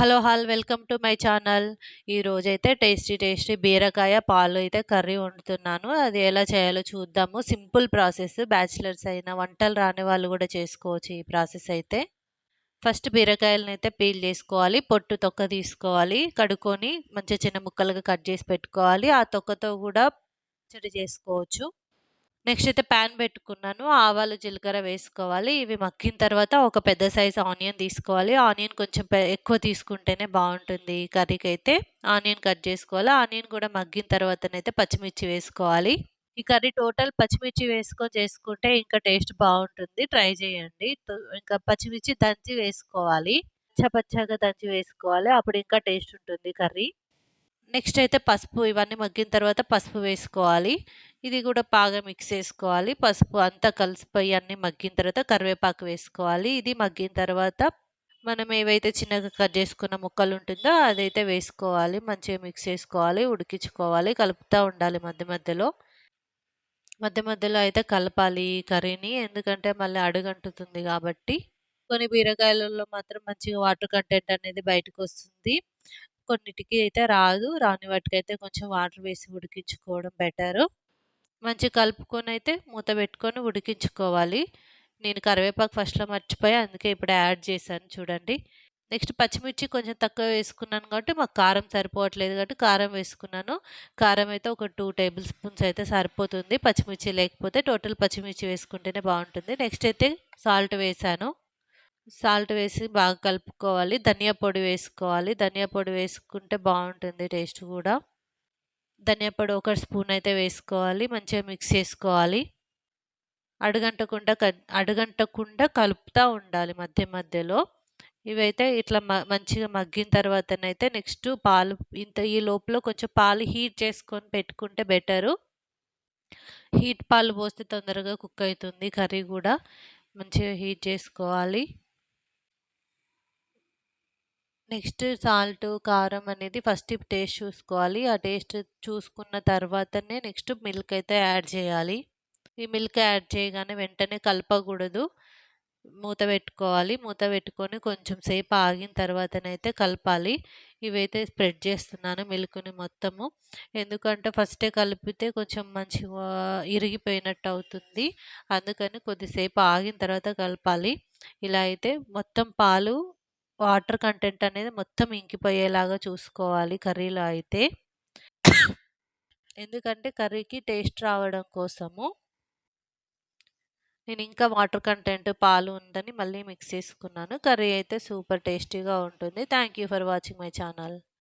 Hello! Hall welcome to my channel. ఈరోజైతే tasty tasty బీరకాయ పాలు అయితే కర్రీ వండుతున్నాను. అది ఎలా చేయాలో చూద్దాము. సింపుల్ ప్రాసెస్ బ్యాచిలర్స్ అయినా, వంటలు రాని వాళ్ళు కూడా చేసుకోవచ్చు ఈ ప్రాసెస్ అయితే. ఫస్ట్ బీరకాయలనైతే పీల్ చేసుకోవాలి. పొట్టు, తొక్క తీసుకోవాలి. కడుక్కొని మంచిగా చిన్న ముక్కలుగా కట్ చేసి పెట్టుకోవాలి. ఆ తొక్కతో కూడా పచ్చడి చేసుకోవచ్చు. నెక్స్ట్ అయితే పాన్ పెట్టుకున్నాను. ఆవాలు, జీలకర్ర వేసుకోవాలి. ఇవి మగ్గిన తర్వాత ఒక పెద్ద సైజ్ ఆనియన్ తీసుకోవాలి. ఆనియన్ కొంచెం పె ఎక్కువ తీసుకుంటేనే బాగుంటుంది ఈ కర్రీకైతే. ఆనియన్ కట్ చేసుకోవాలి. ఆనియన్ కూడా మగ్గిన తర్వాతనైతే పచ్చిమిర్చి వేసుకోవాలి. ఈ కర్రీ టోటల్ పచ్చిమిర్చి వేసుకొని చేసుకుంటే ఇంకా టేస్ట్ బాగుంటుంది ట్రై చేయండి. ఇంకా పచ్చిమిర్చి దంచి వేసుకోవాలి. పచ్చ పచ్చగా దంచి వేసుకోవాలి. అప్పుడు ఇంకా టేస్ట్ ఉంటుంది కర్రీ. నెక్స్ట్ అయితే పసుపు ఇవన్నీ మగ్గిన తర్వాత పసుపు వేసుకోవాలి. ఇది కూడా బాగా మిక్స్ చేసుకోవాలి. పసుపు అంతా కలిసిపోయి అన్ని మగ్గిన తర్వాత కరివేపాకు వేసుకోవాలి. ఇది మగ్గిన తర్వాత మనం ఏవైతే చిన్నగా కట్ చేసుకున్న ముక్కలు ఉంటుందో అదైతే వేసుకోవాలి. మంచిగా మిక్స్ చేసుకోవాలి. ఉడికించుకోవాలి. కలుపుతూ ఉండాలి మధ్య మధ్యలో. మధ్య మధ్యలో అయితే కలపాలి కర్రీని. ఎందుకంటే మళ్ళీ అడుగంటుతుంది కాబట్టి. కొన్ని బీరకాయలలో మాత్రం మంచిగా వాటర్ కంటెంట్ అనేది బయటకు వస్తుంది కొన్నిటికి అయితే రాదు. రాని వాటికైతే కొంచెం వాటర్ వేసి ఉడికించుకోవడం బెటరు. మంచిగా అయితే మూత పెట్టుకొని ఉడికించుకోవాలి. నేను కరివేపాకు ఫస్ట్‌లో మర్చిపోయి అందుకే ఇప్పుడు యాడ్ చేశాను చూడండి. నెక్స్ట్ పచ్చిమిర్చి కొంచెం తక్కువ వేసుకున్నాను కాబట్టి మాకు కారం సరిపోవట్లేదు కాబట్టి కారం వేసుకున్నాను. కారం అయితే ఒక టూ టేబుల్ స్పూన్స్ అయితే సరిపోతుంది. పచ్చిమిర్చి లేకపోతే టోటల్ పచ్చిమిర్చి వేసుకుంటేనే బాగుంటుంది నెక్స్ట్ అయితే సాల్ట్ వేసాను సాల్ట్ వేసి బాగా కలుపుకోవాలి. ధనియా పొడి వేసుకోవాలి. ధనియా పొడి వేసుకుంటే బాగుంటుంది టేస్ట్ కూడా. ధనియా పొడి ఒక స్పూన్ అయితే వేసుకోవాలి. మంచిగా మిక్స్ చేసుకోవాలి. అడుగంటకుండా క అడుగంటకుండా కలుపుతూ ఉండాలి మధ్య మధ్యలో. ఇవైతే ఇట్లా మ మంచిగా మగ్గిన తర్వాతనైతే నెక్స్ట్ పాలు ఇంత ఈ లోపల కొంచెం పాలు హీట్ చేసుకొని పెట్టుకుంటే బెటరు. హీట్ పాలు పోస్తే తొందరగా కుక్ అవుతుంది కర్రీ కూడా. మంచిగా హీట్ చేసుకోవాలి. నెక్స్ట్ సాల్ట్, కారం అనేది ఫస్ట్ టేస్ట్ చూసుకోవాలి. ఆ టేస్ట్ చూసుకున్న తర్వాతనే నెక్స్ట్ మిల్క్ అయితే యాడ్ చేయాలి. ఈ మిల్క్ యాడ్ చేయగానే వెంటనే కలపకూడదు. మూత పెట్టుకోవాలి. మూత పెట్టుకొని కొంచెం సేపు ఆగిన తర్వాతనైతే కలపాలి. ఇవైతే స్ప్రెడ్ చేస్తున్నాను మిల్క్‌ని మొత్తము. ఎందుకంటే ఫస్టే కలిపితే కొంచెం మంచిగా ఇరిగిపోయినట్టు అవుతుంది. అందుకని కొద్దిసేపు ఆగిన తర్వాత కలపాలి. ఇలా అయితే మొత్తం పాలు వాటర్ కంటెంట్ అనేది మొత్తం ఇంకిపోయేలాగా చూసుకోవాలి కర్రీలో అయితే. ఎందుకంటే కర్రీకి టేస్ట్ రావడం కోసము. నేను ఇంకా వాటర్ కంటెంట్ పాలు ఉందని మళ్ళీ మిక్స్ చేసుకున్నాను. కర్రీ అయితే సూపర్ టేస్టీగా ఉంటుంది. Thank you for watching my channel.